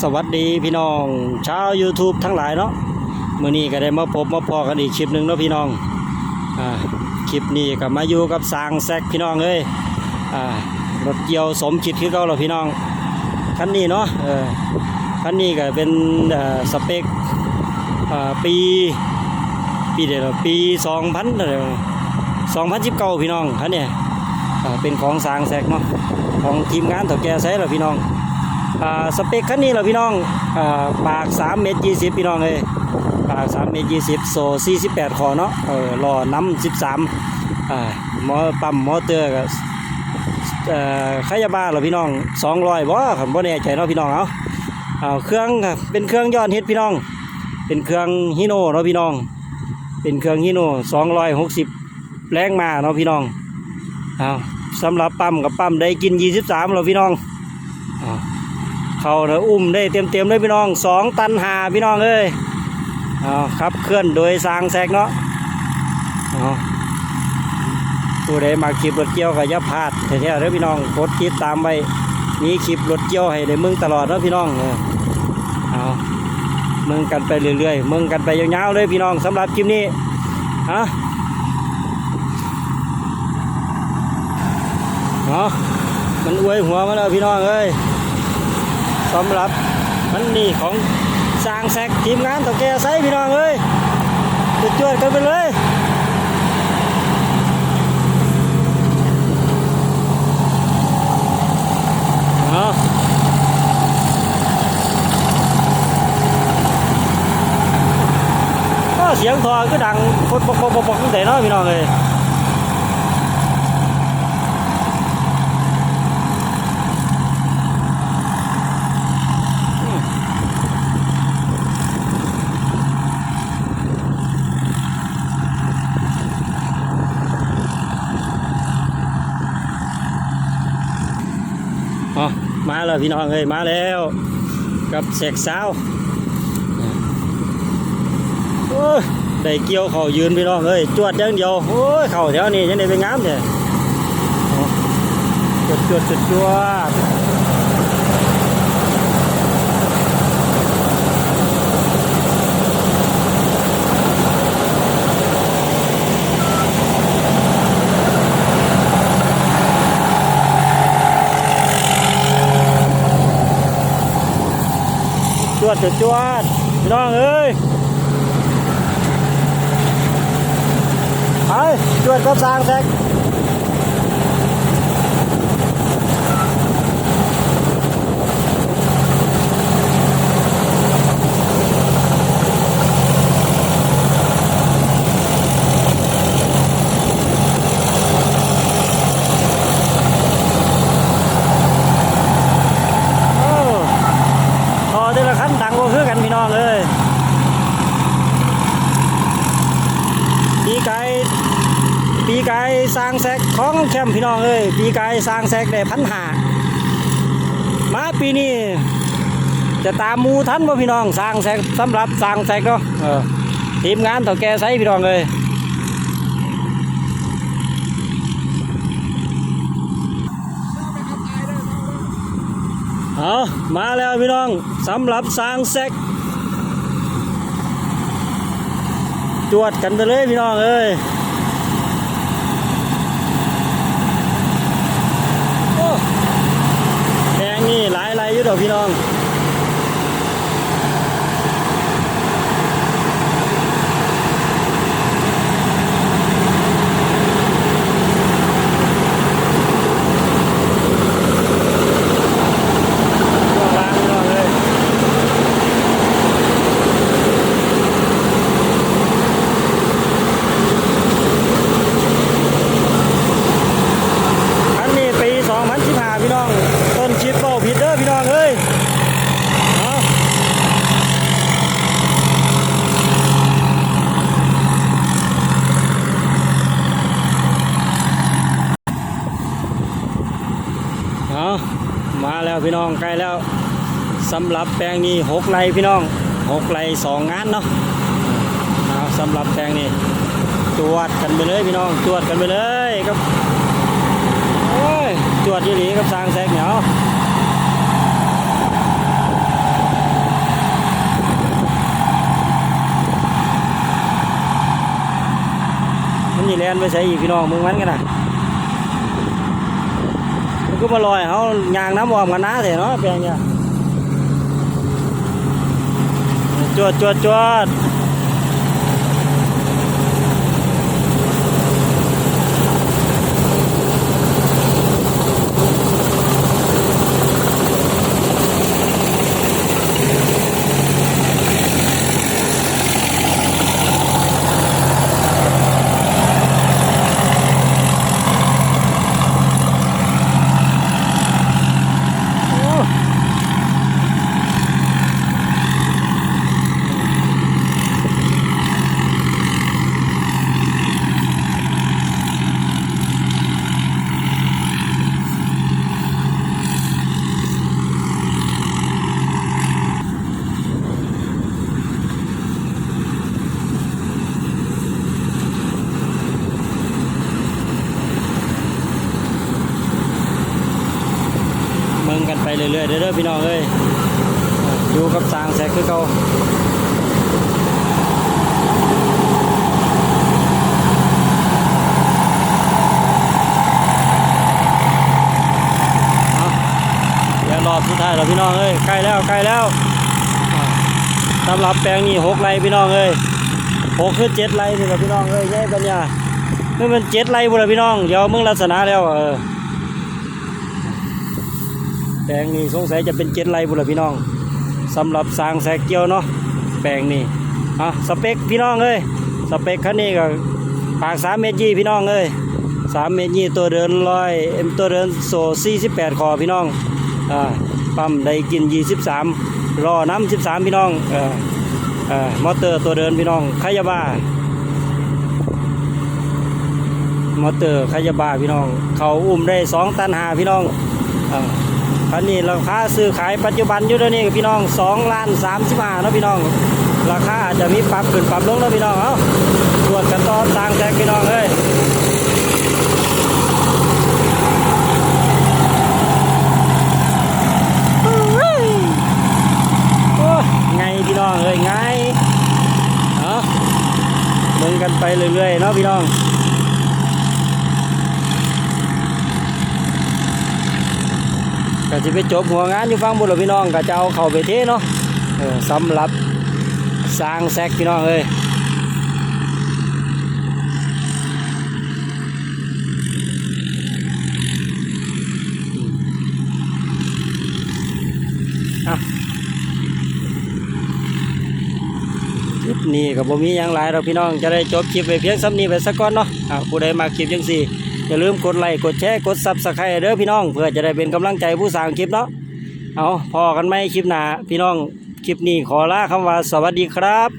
สวัสดีพี่น้องชาว YouTube ทั้งหลายเนาะมื้อนี้ก็ได้มาพบมาพอกันอีกคลิปหนึ่งเนาะพี่น้องอ่าคลิปนี้ก็มาอยู่กับสางแซกพี่น้องเอ้ยอ่ารถเกี่ยวสมคิดคือเก่าแล้วพี่น้องคันนี้เนาะเออคันนี้ก็เป็นสเปคปีปีเดียวปี2000เท่าไหร่2019พี่น้องคันนี้เป็นของสางแซกเนาะของทีมงานเถ่าแก่ไซส์แล้วพี่น้อง สเปคคันนี้เหรอพี่น้องอ่าปาก3เมตร20 พี่น้องเลยปาก3เมตร20 โซ่48 คอเนาะเออล้อน้ำ13อ่ามอปั๊มมอเตอร์ก็เอ่อขยาบ้าเหรอพี่น้อง200บ่ครับบ่แน่ใจเนาะพี่น้องเอาเอาเครื่องครับเป็นเครื่องยอดฮิตพี่น้อง เป็นเครื่องฮิโน่เนาะพี่น้อง เป็นเครื่องฮิโน่260 แรงมาเนาะพี่น้องเอาสำหรับปั๊มกับปั๊มได้กิน 23เหรอพี่น้อง เขาเนอะอุ้มได้เต็มเต็มๆเลยพี่น้องสองตันหาพี่น้องเอ้ยเอาครับเคลื่อนโดยสางแซกเนาะเอาผู้ใดมาคลิปรถเกี่ยวก็ย่าพลาดแท้ๆเด้อพี่น้องกดติดตามไปมีคลิปรถเกี่ยวให้ได้มึงตลอดเนาะพี่น้องเออเอมึงกันไปเรื่อยๆมึงกันไปยาวๆเลยพี่น้องสำหรับคลิปนี้ฮะเนาะมันอวยหัวมาแล้วพี่น้องเอ้ย สำหรับมันนี่ของสร้างแซกทีมงานตะแกไซพี่น้องเอ้ยจะจวดกันไปเลยเอาก็เสียงทอก็ดังปดปกปกปกปกตั้งแต่น้อยพี่น้องเลย อ๋อมา แล้วพี่น้องเอ้ยมาแล้ว กับเสกสาวโอ้ยได้เกี่ยวเขายืนพี่น้องเอ้ยจวดอย่างเดียวโอ้ยเข่าแถวนี้ยังได้เป็นงามแท้อ๋อจวดจวดจวดจวด จวดจวดพี่น้องเอ้ยไปจวดก็สร้างแท็กโอ้พอแต่ละขั้นดังกว่าคือกันพี่น้องเอ้ยปีไก่ ปีไก่สร้างแซกของแคมพี่น้องเอ้ยปีไก่สร้างแซกได้พันหามาปีนี้จะตามมูทันบ่พี่น้องสร้างแซกสำหรับสร้างแซกเนาะทีมงานเถ่าแก่ไซพี่น้องเอ้ยเอามาแล้วพี่น้องสำหรับสร้างแซกจวดกันไปเลยพี่น้องเอ้ย โอ้แดงนี่หลายไรอยู่ ดอกพี่น้าพี่น้องมันนี้ปี2015พี่น้องามาแล้วพี่น้องใกล้แล้วสำหรับแปลงนี้หกไรพี่น้องหกไรสองงานเนาะเอาสำหรับแปลงนี้ตรวจกันไปเลยพี่น้องตรวจกันไปเลยครับโตรวจยี่หลีกับสางแซกเหนียวมันนี่แลนไปใช่อีกพี่น้องมึงมันกันนะ ก็มาลอยเขายางน้ำวอมกันนะเถอะเนาะแปลงเนี่ยจวดจวดจวดโอ้ เรื่อยๆเด้อพี่น้องเอ้ยอยู่กับสางแสกคือเขาเอาเดี๋ยวรอบสุดท้ายแล้วพี่น้องเอ้ยใกล้แล้วใกล้แล้วสำหรับแปลงนี้หกไร่พี่น้องเอ้ยหกคือเจ็ดไร่นี่แหละพี่น้องเอ้ยใหญ่ปัญญาไม่เป็นเจ็ดไร่บุระพี่น้องเดี๋ยวมึงลักษณะแล้วเออ แปลงนี้สงสัยจะเป็นเจ็ดไร่บุรพี่น้องสำหรับสร้างแสกเกียวเนาะแปลงนี้อะสเปคพี่น้องเอ้ยสเปคคันนี้ก็ปากสามเมตรยี่พี่น้องเอ้ยสามเมตรยี่ตัวเดินร้อยเอ็มตัวเดินโซ่สี่สิบแปดคอพี่น้องอ่าปั๊มได้กินยี่สิบสามรอน้ำสิบสามพี่น้องเออเออมอเตอร์ตัวเดินพี่น้องขยาบามอเตอร์ขยาบาพี่น้อง เขาอุ้มได้สองตันหาพี่น้องอ่า คันนี้ราคาซื้อขายปัจจุบันอยู่เดี๋ยวนี้พี่น้อง2ล้าน35นานะพี่น้อง ราคาอาจจะมีปรับขึ้นปรับลงนะพี่น้อง เอาตรวจกันต่อต่างแจกพี่น้องเอ้ยโอ้ยไงพี่น้องเอ้ยไงเอาเบิ่งกันไปเรื่อยๆเนาะพี่น้อง ก็จะไปจบหัวงานอยู่ฟังบุรุพี่น้องก็จะเอาเข้าไปเทเนาะสำหรับสร้างแซกพี่น้องเอ้ยอะคลิปนี้กับผมมีอย่างหลายเราพี่น้องจะได้จบคลิปไปเพียงซ้ำนี้ไปสักก่อนเนาะอะผู้ใดมาคลิปยังสี่ อย่าลืมกดไลค์กดแชร์กดซับสไครต์เด้อพี่น้อง เพื่อจะได้เป็นกำลังใจผู้สร้างคลิปเนาะเอาพอกันไหมคลิปหน้าพี่น้องคลิปนี้ขอลาคำว่าสวัสดีครับ